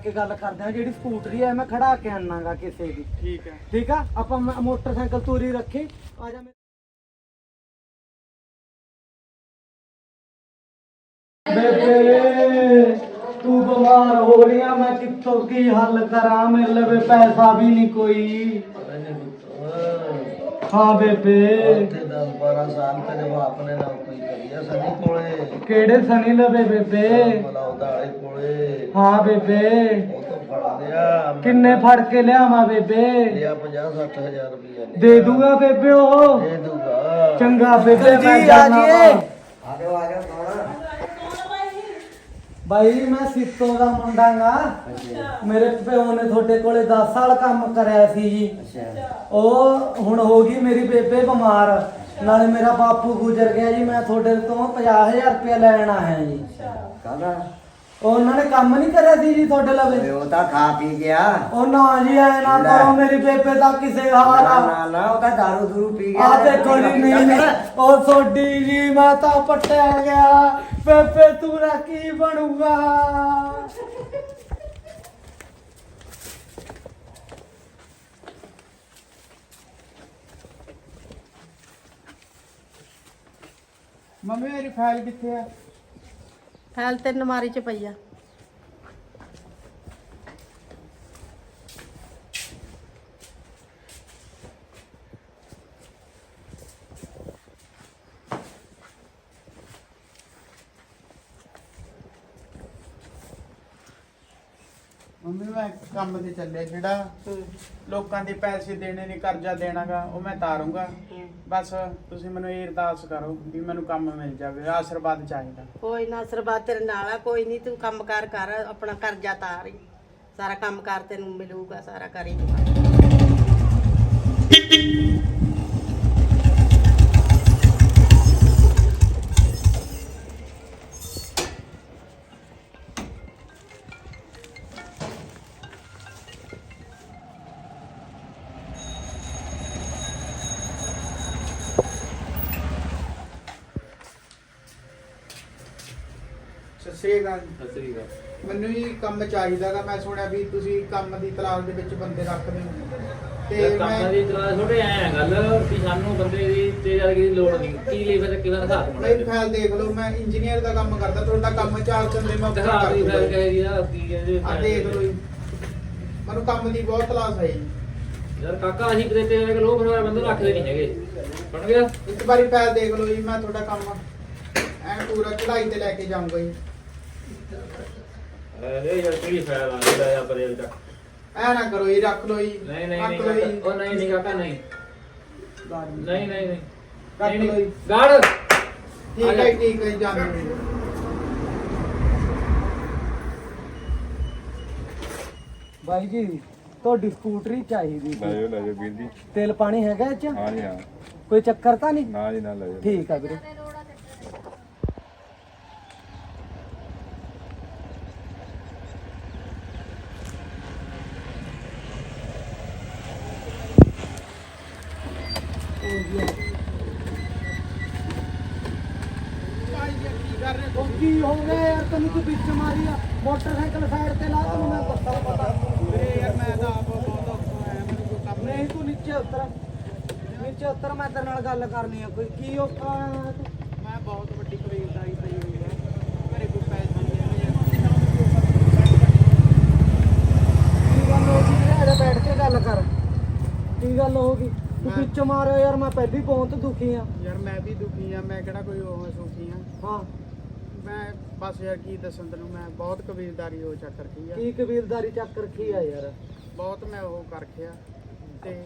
ਕੇ ਗੱਲ ਕਰਦੇ ਆ ਜਿਹੜੀ ਸਕੂਟਰੀ ਹੈ ਮੈਂ ਖੜਾ ਕੇ ਆਨਾਗਾ ਕਿਸੇ ਦੀ। ਠੀਕ ਹੈ। ਠੀਕ ਆ? ਆਪਾਂ ਮ- ਮੋਟਰਸਾਈਕਲ ਤੂਰੀ ਰੱਖੀ। ਆ ਜਾ ਬੇਬੇ ਤੂੰ ਬਿਮਾਰ ਹੋ ਰਹੀ ਆ ਮੈਂ ਕਿੱਥੋਂ ਕੀ ਹੱਲ ਕਰਾਂ? ਮੇਰੇ ਲਵੇ ਪੈਸਾ ਵੀ ਨਹੀਂ ਕੋਈ। ਹਾਂ ਬੇਬੇ ਉੱਥੇ 10 12 ਸਾਲ ਤੇਰੇ ਬਾਪ ਨੇ ਨੌਕਰੀ ਕਰੀ ਆ ਸਨੀ ਕੋਲੇ। ਕਿਹੜੇ ਸਨੀ ਲਵੇ ਬੇਬੇ? ਮਲਾਉਦਾ ਵਾਲੇ ਕੋਲੇ। ਹਾਂ ਬੇਬੇ। ਉਹ ਤੋਂ ਫੜ ਲਿਆ। ਕਿੰਨੇ ਫੜ ਕੇ ਲਿਆਵਾਂ ਬੇਬੇ? ਲਿਆ 50 60 ਹਜ਼ਾਰ ਰੁਪਏ ਨੇ ਦੇ ਦੂਗਾ ਬੇਬੇ ਉਹ। ਦੇ ਦੂਗਾ। ਚੰਗਾ ਬੇਬੇ ਮੈਂ ਜਾਣਾ ਵਾ। ਆ ਜਾਓ ਆ ਜਾਓ ਕੌਣ ਬਾਈ ਮੈਂ ਸਿੱਤੋ ਦਾ ਮੁੰਡਾਗਾ ਮੇਰੇ ਪਿਓ ਨੇ ਤੁਹਾਡੇ ਕੋਲੇ 10 ਸਾਲ ਕੰਮ ਕਰਿਆ ਸੀ ਜੀ। ਅੱਛਾ। ਉਹ ਹੁਣ ਹੋ ਗਈ ਮੇਰੀ ਬੇਬੇ ਬਿਮਾਰ। ਨਾਲੇ ਮੇਰਾ ਬਾਪੂ ਗੁਜ਼ਰ ਗਿਆ ਜੀ ਮੈਂ ਤੁਹਾਡੇ ਤੋਂ 50000 ਰੁਪਏ ਲੈਣ ਆਇਆ ਜੀ। ਕਾਹਦਾ? ਉਹਨਾਂ ਨੇ ਕੰਮ ਨਹੀਂ ਕਰਿਆ ਸੀ ਜੀ ਤੁਹਾਡੇ ਲਵੇ। ਉਹ ਤਾਂ ਖਾ ਪੀ ਗਿਆ। ਉਹ ਨਾ ਜੀ ਐ ਨਾ ਲੈ। ਕਰੋ ਮੇਰੀ ਬੇਬੇ ਦਾ ਕਿਸੇ ਹਾਲ ਨਾ ਆ। ਨਾ ਨਾ ਉਹ ਤਾਂ ਦਾਰੂ ਦੂਰੂ ਪੀ ਗਿਆ। ਆ ਦੇਖੋ ਜੀ ਨਹੀਂ ਨਹੀਂ ਉਹ ਸੋਡੀ ਜੀ ਮੈਂ ਤਾਂ ਪੱਟਿਆ ਗਿਆ। ਬੇਬੇ ਤੂੰ ਕੀ ਬਣੂਗਾ? ਮੰਮੀ ਮੇਰੀ ਫਾਈਲ ਕਿੱਥੇ ਆ? ਫਾਈਲ ਤੇ ਨਮਾਰੀ ਚ ਪਈ ਆ। ਮੰਮੀ ਮੈਂ ਕੰਮ ਤੇ ਚੱਲਿਆ ਜਿਹੜਾ ਲੋਕਾਂ ਦੇ ਪੈਸੇ ਦੇਣੇ ਨੇ ਕਰਜ਼ਾ ਦੇਣਾਗਾ ਉਹ ਮੈਂ ਤਾਰੂੰਗਾ। ਬਸ ਤੁਸੀਂ ਮੈਨੂੰ ਇਹ ਅਰਦਾਸ ਕਰੋ ਵੀ ਮੈਨੂੰ ਕੰਮ ਮਿਲ ਜਾਵੇ, ਆਸ਼ੀਰਵਾਦ ਚਾਹੀਦਾ। ਕੋਈ ਨਾ ਸਰਬੱਤ ਤੇਰੇ ਨਾਲ ਆ, ਕੋਈ ਨਹੀਂ ਤੂੰ ਕੰਮ ਕਾਰ, ਕਰ, ਆਪਣਾ ਕਰਜ਼ਾ ਤਾਰ ਸਾਰਾ ਕੰਮ ਕਾਰ ਤੈਨੂੰ ਮਿਲੂਗਾ, ਸਾਰਾ ਕਰੀ ਸਤਿ ਸ੍ਰੀ ਅਕਾਲ ਮੈਨੂੰ ਕੰਮ ਚਾਹੀਦਾਗਾ ਮੈਂ ਸੁਣਿਆ ਵੀ ਤੁਸੀਂ ਕੰਮ ਦੀ ਤਲਾਸ਼ ਦੇ ਵਿੱਚ ਬੰਦੇ ਰੱਖਦੇ ਹੋ। ਤੇ ਕੰਮ ਮੈਂ ਦੀ ਤਰ੍ਹਾਂ ਥੋੜੇ ਐ ਗੱਲ ਵੀ ਸਾਨੂੰ ਬੰਦੇ ਦੀ ਤੇਜ਼ ਵਰਗੀ ਦੀ ਲੋੜ ਨਹੀਂ। ਕੀ ਲਈ ਫਿਰ ਕਿਵੇਂ ਦਿਖਾ ਮੇਰੀ ਫਾਈਲ ਦੇਖ ਲਓ ਮੈਂ ਇੰਜੀਨੀਅਰ ਦਾ ਕੰਮ ਕਰਦਾ ਤੁਹਾਡਾ ਕੰਮ ਚਾਰ ਚੰਦੇ ਮੈਂ ਦਿਖਾ ਕਰ ਦੀ ਦੂੰਗਾ। ਫਿਰ ਜੀ। ਕਹੇ ਦੀ ਆ ਕੀ ਇਹਦੇ ਆ ਦੇਖ ਲਓ ਜੀ। ਮੈਨੂੰ ਕੰਮ ਦੀ ਬਹੁਤ ਤਲਾਸ਼ ਹੈ ਜੀ। ਯਾਰ ਕਾਕਾ ਅਸੀਂ ਕਿਤੇ ਤੇਰੇ ਵਰਗੇ ਲੋਕ ਫਿਰ ਬੰਦੇ ਰੱਖਦੇ ਨਹੀਂ ਹੈਗੇ। ਬਣ ਗਿਆ? ਇੱਕ ਵਾਰੀ ਫਾਈਲ ਦੇਖ ਲਓ ਜੀ ਮੈਂ ਤੁਹਾਡਾ ਕੰਮ ਐ ਪੂਰਾ ਚੜਾਈ ਤੇ ਲੈ ਕੇ ਜਾਊਂਗਾ ਜੀ। ਇਹ ਯਾਰ ਕਿਹੜੀ ਫਾਇਲ ਆ ਜਿਹੜਾ ਆ ਬਰੇਲ ਦਾ ਐ ਨਾ ਕਰੋ ਜੀ ਰੱਖ ਲਓ ਜੀ। ਨਹੀਂ ਨਹੀਂ ਰੱਖ ਨਹੀਂ ਲਓ ਜੀ। ਕਾਕਾ, ਉਹ ਨਹੀਂ ਨਹੀਂ ਕਾਕਾ ਨਹੀਂ। ਨਹੀਂ ਨਹੀਂ ਨਹੀਂ। ਰੱਖ ਲਓ ਜੀ। ਗਾੜ ਠੀਕ ਹੈ ਜੀ, ਠੀਕ ਹੈ ਜੀ, ਜਾਣ ਦਿਓ ਜੀ। ਬਾਈ ਜੀ ਤੁਹਾਡੀ ਸਕੂਟਰੀ ਚਾਹੀਦੀ ਲੈ ਸੀ ਜਾਓ ਲੈ ਜਾਓ ਵੀਰ ਜੀ। ਤੇਲ ਪਾਣੀ ਹੈਗਾ ਇਹ ਚ? ਹਾਂ ਜੀ ਹਾਂ। ਕੋਈ ਚੱਕਰ ਤਾਂ ਨਹੀਂ? ਨਾ ਜੀ ਨਾ ਲੈ ਜਾਓ। ਠੀਕ ਆ ਵੀਰੇ। ਕੀ ਹੋ? ਗਿਆ ਯਾਰ? ਤੈਨੂੰ ਤੂੰ ਵਿੱਚ ਮਾਰੀ ਆ। ਮੋਟਰਸਾਈਕਲ ਸਾਈਡ ਤੇ ਲਾ ਤੈਨੂੰ ਮੈਂ ਪਤਾ ਪਤਾ ਵੀਰੇ ਯਾਰ ਮੈਂ ਤਾਂ ਆਪ ਬਹੁਤ ਔਖਾ ਹੋਇਆ ਮੈਨੂੰ ਕੋਈ ਕੰਮ ਨਹੀਂ। ਤੂੰ ਨੀਚੇ ਉਤਰ। ਨੀਚੇ ਉਤਰ ਮੈਂ ਤੇਰੇ ਨਾਲ ਗੱਲ ਕਰਨੀ ਆ ਕੋਈ। ਕੀ ਔਖਾ ਤੂੰ ਮੈਂ ਬਹੁਤ ਵੱਡੀ ਕਬੀਲਦਾਰੀ ਪਈ ਹੋਈ ਹੈ ਮੇਰੇ ਕੋਲ ਪੈਸਾ ਨਹੀਂ ਹੈ ਯਾਰ ਕੀ ਗੱਲ ਹੋ ਗਈ? ਵੀਰੇ ਅਜੇ ਬੈਠ ਕੇ ਗੱਲ ਕਰ। ਕੀ ਗੱਲ ਹੋ ਗਈ? ਤੂੰ ਮਾਰਿਆ ਯਾਰ ਮੈਂ ਪਹਿਲੀ ਬਹੁਤ ਦੁਖੀ ਆ ਯਾਰ ਮੈਂ ਵੀ ਦੁਖੀ ਆ ਮੈਂ ਕਿਹੜਾ ਕੋਈ ਉਹ ਸੁਖੀ ਆ ਹਾਂ। ਮੈਂ ਬਸ ਯਾਰ ਕੀ ਦੱਸਾਂ ਤੈਨੂੰ ਮੈਂ ਬਹੁਤ ਕਬੀਲਦਾਰੀ ਹੋ ਚੱਕ ਰੱਖੀ ਆ। ਕੀ ਕਬੀਲਦਾਰੀ ਚੱਕ ਰੱਖੀ ਆ ਯਾਰ। ਬਹੁਤ ਮੈਂ ਉਹ ਕਰ ਰੱਖਿਆ। ਤੇ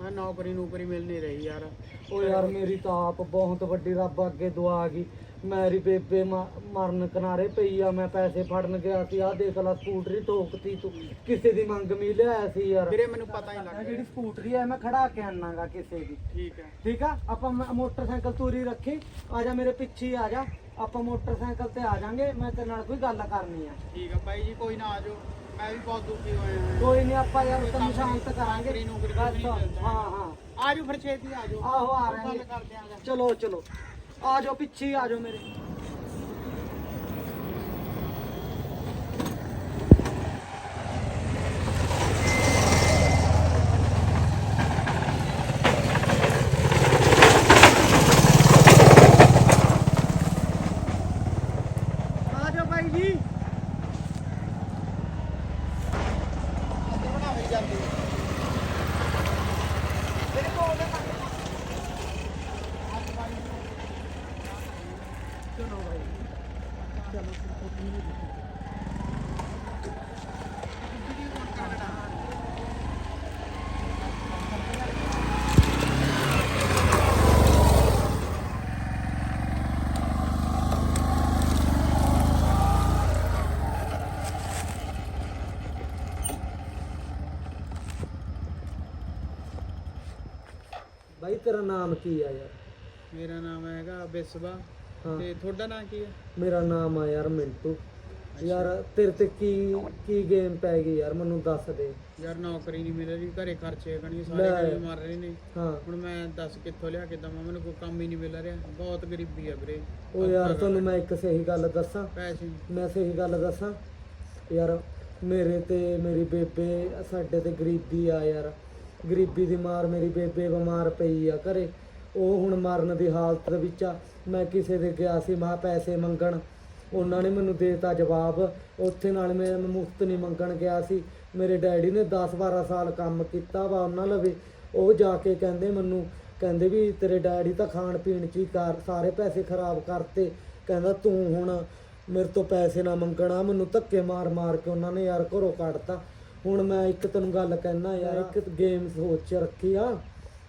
ਮੈਂ ਨੌਕਰੀ ਨੌਕਰੀ ਮਿਲ ਨਹੀਂ ਰਹੀ ਯਾਰ। ਉਹ ਯਾਰ ਮੇਰੀ ਤਾਂ ਆਪ ਬਹੁਤ ਵੱਡੀ ਰੱਬ ਅੱਗੇ ਦੁਆ ਗਈ। ਮੇਰੀ ਬੇਬੇ ਮ- ਮਰਨ ਕਿਨਾਰੇ ਪਈ ਆ ਮੈਂ ਪੈਸੇ ਫੜਨ ਗਿਆ ਸੀ। ਆ ਦੇਖ ਲੈ ਸਕੂਟਰੀ ਠੋਕਤੀ ਤੂੰ। ਕਿਸੇ ਦੀ ਮੰਗ ਮੀ ਲਿਆਇਆ ਸੀ ਯਾਰ। ਵੀਰੇ ਮੈਨੂੰ ਪਤਾ ਹੀ ਲੱਗ ਜਿਹੜੀ ਗਿਆ। ਸਕੂਟਰੀ ਹੈ ਮੈਂ ਖੜਾ ਕੇ ਆਨਾਗਾ ਕਿਸੇ ਦੀ। ਠੀਕ ਹੈ। ਠੀਕ ਆ? ਆਪਾਂ ਮ- ਮੋਟਰਸਾਈਕਲ ਤੂਰੀ ਰੱਖੀ। ਆ ਜਾ ਮੇਰੇ ਪਿੱਛੇ ਹੀ ਆ ਜਾ। ਆਪਾਂ ਮੋਟਰਸਾਈਕਲ ਤੇ ਆ ਜਾਾਂਗੇ। ਮੈਂ ਤੇਰੇ ਨਾਲ ਕੋਈ ਗੱਲ ਕਰਨੀ ਆ। ਠੀਕ ਆ ਬਾਈ ਜੀ ਕੋਈ ਨਾ ਆਜੋ ਮੈਂ ਵੀ ਬਹੁਤ ਦੁਖੀ ਹੋਇਆ ਹਾਂ। ਕੋਈ ਨਹੀਂ ਆਪਾਂ ਯਾਰ ਤੈਨੂੰ ਸ਼ਾਂਤ ਕਰਾਂਗੇ। ਨੌਕਰੀ ਨੌਕਰੀ ਬਸ, ਨਹੀਂ ਮਿਲਦਾ। ਹਾਂ ਹਾਂ। ਆਜੋ ਫਿਰ ਛੇਤੀ ਆਜੋ ਆਹੋ ਆ ਰਹੇ ਗੱਲ ਹਾਂ। ਕਰਦੇ ਆਂ ਚਲੋ ਚਲੋ। ਆ ਜਾਓ ਪਿੱਛੇ ਹੀ ਆ ਜਾਓ ਮੇਰੇ। भाई तेरा नाम की है यार? मेरा नाम है अबे सुबह। ਹਾਂ। ਤੇ ਤੁਹਾਡਾ ਨਾਮ ਕੀ ਹੈ? ਮੇਰਾ ਨਾਮ ਆ ਯਾਰ ਮਿੰਟੂ। ਯਾਰ ਤੇਰੇ ਤੇ ਕੀ ਕੀ ਗੇਮ ਪੈ ਗਈ ਯਾਰ ਮੈਨੂੰ ਦੱਸ ਦੇ। ਯਾਰ ਨੌਕਰੀ ਨਹੀਂ ਮਿਲ ਰਹੀ ਘਰੇ ਖਰਚੇ ਕਣੀ ਸਾਰੇ ਲੈ। ਮਰ ਰਹੇ ਨੇ। ਹਾਂ। ਹੁਣ ਮੈਂ ਦੱਸ ਕਿੱਥੋਂ ਲਿਆ ਕੇ ਦਵਾਂ ਮੈਨੂੰ ਕੋਈ ਕੰਮ ਹੀ ਨਹੀਂ ਮਿਲ ਰਿਹਾ। ਬਹੁਤ ਗਰੀਬੀ ਆ ਵੀਰੇ। ਉਹ ਯਾਰ ਤੁਹਾਨੂੰ ਮੈਂ ਇੱਕ ਸਹੀ ਗੱਲ ਦੱਸਾਂ। ਪੈਸੇ ਮੈਂ ਸਹੀ ਗੱਲ ਦੱਸਾਂ। ਯਾਰ ਮੇਰੇ ਤੇ ਮੇਰੀ ਬੇਬੇ ਸਾਡੇ ਤੇ ਗਰੀਬੀ ਆ ਯਾਰ। ਗਰੀਬੀ ਦੀ ਮਾਰ ਮੇਰੀ ਬੇਬੇ ਬਿਮਾਰ ਪਈ ਆ ਘਰੇ। ਉਹ ਹੁਣ ਮਰਨ ਦੀ ਹਾਲਤ ਦੇ ਵਿੱਚ ਆ। ਮੈਂ ਕਿਸੇ ਦੇ ਗਿਆ ਸੀ ਮੈਂ ਪੈਸੇ ਮੰਗਣ। ਉਹਨਾਂ ਨੇ ਮੈਨੂੰ ਦੇਤਾ ਜਵਾਬ। ਉੱਥੇ ਨਾਲ ਮੈਂ ਮੁਫਤ ਨਹੀਂ ਮੰਗਣ ਗਿਆ ਸੀ। ਮੇਰੇ ਡੈਡੀ ਨੇ 10 12 ਸਾਲ ਕੰਮ ਕੀਤਾ ਵਾ ਉਹਨਾਂ ਲਵੇ। ਉਹ ਜਾ ਕੇ ਕਹਿੰਦੇ ਮੈਨੂੰ ਕਹਿੰਦੇ ਵੀ ਤੇਰੇ ਡੈਡੀ ਤਾਂ ਖਾਣ ਪੀਣ ਚ ਹੀ ਕਰ ਸਾਰੇ ਪੈਸੇ ਖਰਾਬ ਕਰਤੇ। ਕਹਿੰਦਾ ਤੂੰ ਹੁਣ ਮੇਰੇ ਤੋਂ ਪੈਸੇ ਨਾ ਮੰਗਣਾ। ਮੈਨੂੰ ਧੱਕੇ ਮਾਰ ਮਾਰ ਕੇ ਉਹਨਾਂ ਨੇ ਯਾਰ ਘਰੋਂ ਕੱਢਤਾ। ਹੁਣ ਮੈਂ ਇੱਕ ਤੈਨੂੰ ਗੱਲ ਕਹਿਣਾ ਯਾਰ ਇੱਕ ਗੇਮ ਸੋਚ ਰੱਖੀ ਆ।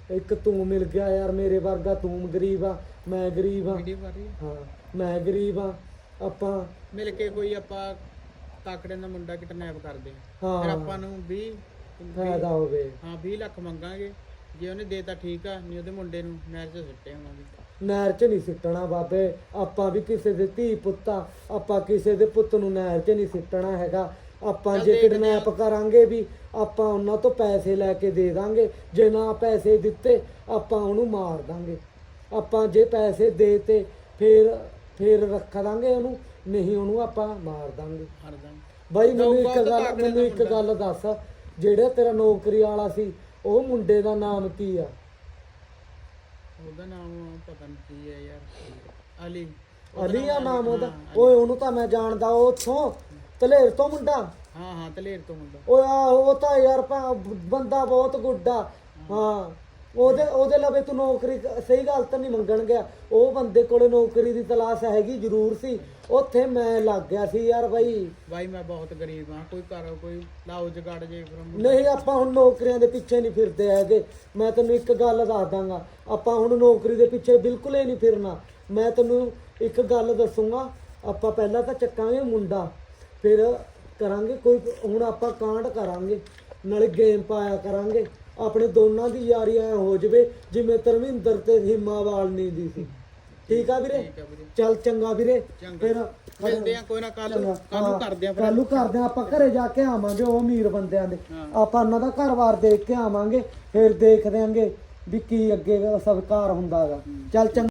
ਇੱਕ ਤੂੰ ਮਿਲ ਗਿਆ ਯਾਰ ਮੇਰੇ ਵਰਗਾ ਤੂੰ ਗਰੀਬ ਆ ਮੈਂ ਗਰੀਬ ਆ। ਵੀਡੀਓ ਕਰ ਰਹੀ ਹੈ ਹਾਂ ਮੈਂ ਗਰੀਬ ਆ। ਆਪਾਂ ਮਿਲ ਕੇ ਕੋਈ ਆਪਾਂ ਤਾਕੜੇ ਦਾ ਮੁੰਡਾ ਕਿਡਨੈਪ ਕਰਦੇ ਆ। ਹਾਂ। ਫਿਰ ਆਪਾਂ ਨੂੰ 20 ਫਾਇਦਾ ਹੋਵੇ। ਹਾਂ 20 ਲੱਖ ਮੰਗਾਂਗੇ। ਜੇ ਉਹਨੇ ਦੇਤਾ ਠੀਕ ਆ ਨਹੀਂ ਉਹਦੇ ਮੁੰਡੇ ਨੂੰ ਨਹਿਰ 'ਚ ਸੁੱਟੇ ਆਵਾਂਗੇ ਨਹਿਰ 'ਚ ਨਹੀਂ ਸਿੱਟਣਾ ਬਾਬੇ। ਆਪਾਂ ਵੀ ਕਿਸੇ ਦੇ ਧੀ ਪੁੱਤਾ ਆਪਾਂ ਕਿਸੇ ਦੇ ਪੁੱਤ ਨੂੰ ਨਹਿਰ 'ਚ ਨਹੀਂ ਸਿੱਟਣਾ ਹੈਗਾ। ਆਪਾਂ ਜੇ ਕਿਡਨੈਪ ਕਰਾਂਗੇ ਵੀ ਆਪਾਂ ਉਹਨਾਂ ਤੋਂ ਪੈਸੇ ਲੈ ਕੇ ਦੇ ਦਾਂਗੇ। ਜੇ ਨਾ ਪੈਸੇ ਦਿੱਤੇ ਆਪਾਂ ਉਹਨੂੰ ਮਾਰ ਦਾਂਗੇ। ਆਪਾਂ ਜੇ ਪੈਸੇ ਦੇ ਤੇ ਫਿਰ ਫਿਰ ਰੱਖ ਦਾਂਗੇ ਉਹਨੂੰ ਨਹੀਂ ਉਹਨੂੰ ਆਪਾਂ ਮਾਰ ਦਾਂਗੇ। ਬਾਈ ਮੈਨੂੰ ਇੱਕ ਗੱਲ ਮੈਨੂੰ ਇੱਕ ਗੱਲ ਦੱਸ। ਜਿਹੜਾ ਤੇਰਾ ਨੌਕਰੀ ਵਾਲਾ ਸੀ ਉਹ ਮੁੰਡੇ ਦਾ ਨਾਮ ਕੀ ਆ? ਉਹਦਾ ਨਾਮ ਪਤਾ ਨਹੀਂ ਕੀ ਹੈ ਯਾਰ। ਅਲੀ। ਅਲੀ ਆ ਨਾਮ ਉਹਦਾ? ਓਏ ਉਹਨੂੰ ਤਾਂ ਮੈਂ ਜਾਣਦਾ ਉਹ ਉੱਥੋਂ ਤਲੇਰ ਤੋਂ ਮੁੰਡਾ। ਹਾਂ ਹਾਂ ਤਲੇਰ ਤੋਂ ਮੁੰਡਾ। ਓਏ ਆ ਉਹ ਤਾਂ ਯਾਰ ਭਾ- ਬੰਦਾ ਬਹੁਤ ਗੁੱਡਾ ਹਾਂ ਉਹਦੇ ਉਹਦੇ ਲਵੇ ਤੂੰ ਨੌਕਰੀ ਕ- ਸਹੀ ਗੱਲ ਤਾਂ ਨਹੀਂ ਮੰਗਣ ਗਿਆ। ਉਹ ਬੰਦੇ ਕੋਲੇ ਨੌਕਰੀ ਦੀ ਤਲਾਸ਼ ਹੈਗੀ ਜ਼ਰੂਰ ਸੀ। ਉੱਥੇ ਮੈਂ ਲੱਗ ਗਿਆ ਸੀ ਯਾਰ ਬਾਈ। ਬਾਈ ਮੈਂ ਬਹੁਤ ਗਰੀਬ ਹਾਂ। ਕੋਈ ਘਰ ਕੋਈ ਲਾਓ ਜਗਾੜ ਜੇ ਫਿਰ ਨਹੀਂ ਆਪਾਂ ਹੁਣ ਨੌਕਰੀਆਂ ਦੇ ਪਿੱਛੇ ਨਹੀਂ ਫਿਰਦੇ ਹੈਗੇ। ਮੈਂ ਤੈਨੂੰ ਇੱਕ ਗੱਲ ਦੱਸ ਦਾਂਗਾ। ਆਪਾਂ ਹੁਣ ਨੌਕਰੀ ਦੇ ਪਿੱਛੇ ਬਿਲਕੁਲ ਹੀ ਨਹੀਂ ਫਿਰਨਾ। ਮੈਂ ਤੈਨੂੰ ਇੱਕ ਗੱਲ ਦੱਸੂਗਾ। ਆਪਾਂ ਪਹਿਲਾਂ ਤਾਂ ਚੱਕਾਂਗੇ ਮੁੰਡਾ। ਫਿਰ ਕਰਾਂਗੇ ਕੋਈ ਹੁਣ ਆਪਾਂ ਕਾਂਡ ਕਰਾਂਗੇ ਨਾਲੇ ਗੇਮ ਪਾਇਆ ਕਰਾਂਗੇ। ਆਪਣੇ ਦੋਨਾਂ ਦੀ ਯਾਰੀ ਐ ਹੋ ਜਵੇ ਜਿਵੇਂ ਧਰਮਿੰਦਰ ਤੇ ਹਿਮਾਵਾਲ ਨਹੀਂ ਦੀ ਸੀ। ਠੀਕ ਆ ਵੀਰੇ? ਚੱਲ ਚੰਗਾ ਵੀਰੇ ਫਿਰ ਮਿਲਦੇ ਆ ਕੋਈ ਨਾ ਕੱਲ ਕੱਲ ਨੂੰ ਕਰਦੇ ਆ ਕੱਲੂ ਕਰਦੇ ਆ ਆਪਾਂ ਘਰੇ ਜਾ ਕੇ ਆਵਾਂਗੇ ਉਹ ਅਮੀਰ ਬੰਦਿਆਂ ਦੇ। ਆਪਾਂ ਉਹਨਾਂ ਦਾ ਘਰ-ਬਾਰ ਦੇਖ ਕੇ ਆਵਾਂਗੇ ਫਿਰ ਦੇਖ ਦਿਆਂਗੇ ਵੀ ਕੀ ਅੱਗੇ ਸਬਕਾਰ ਹੁੰਦਾਗਾ ਚੱਲ ਚੰਗਾ।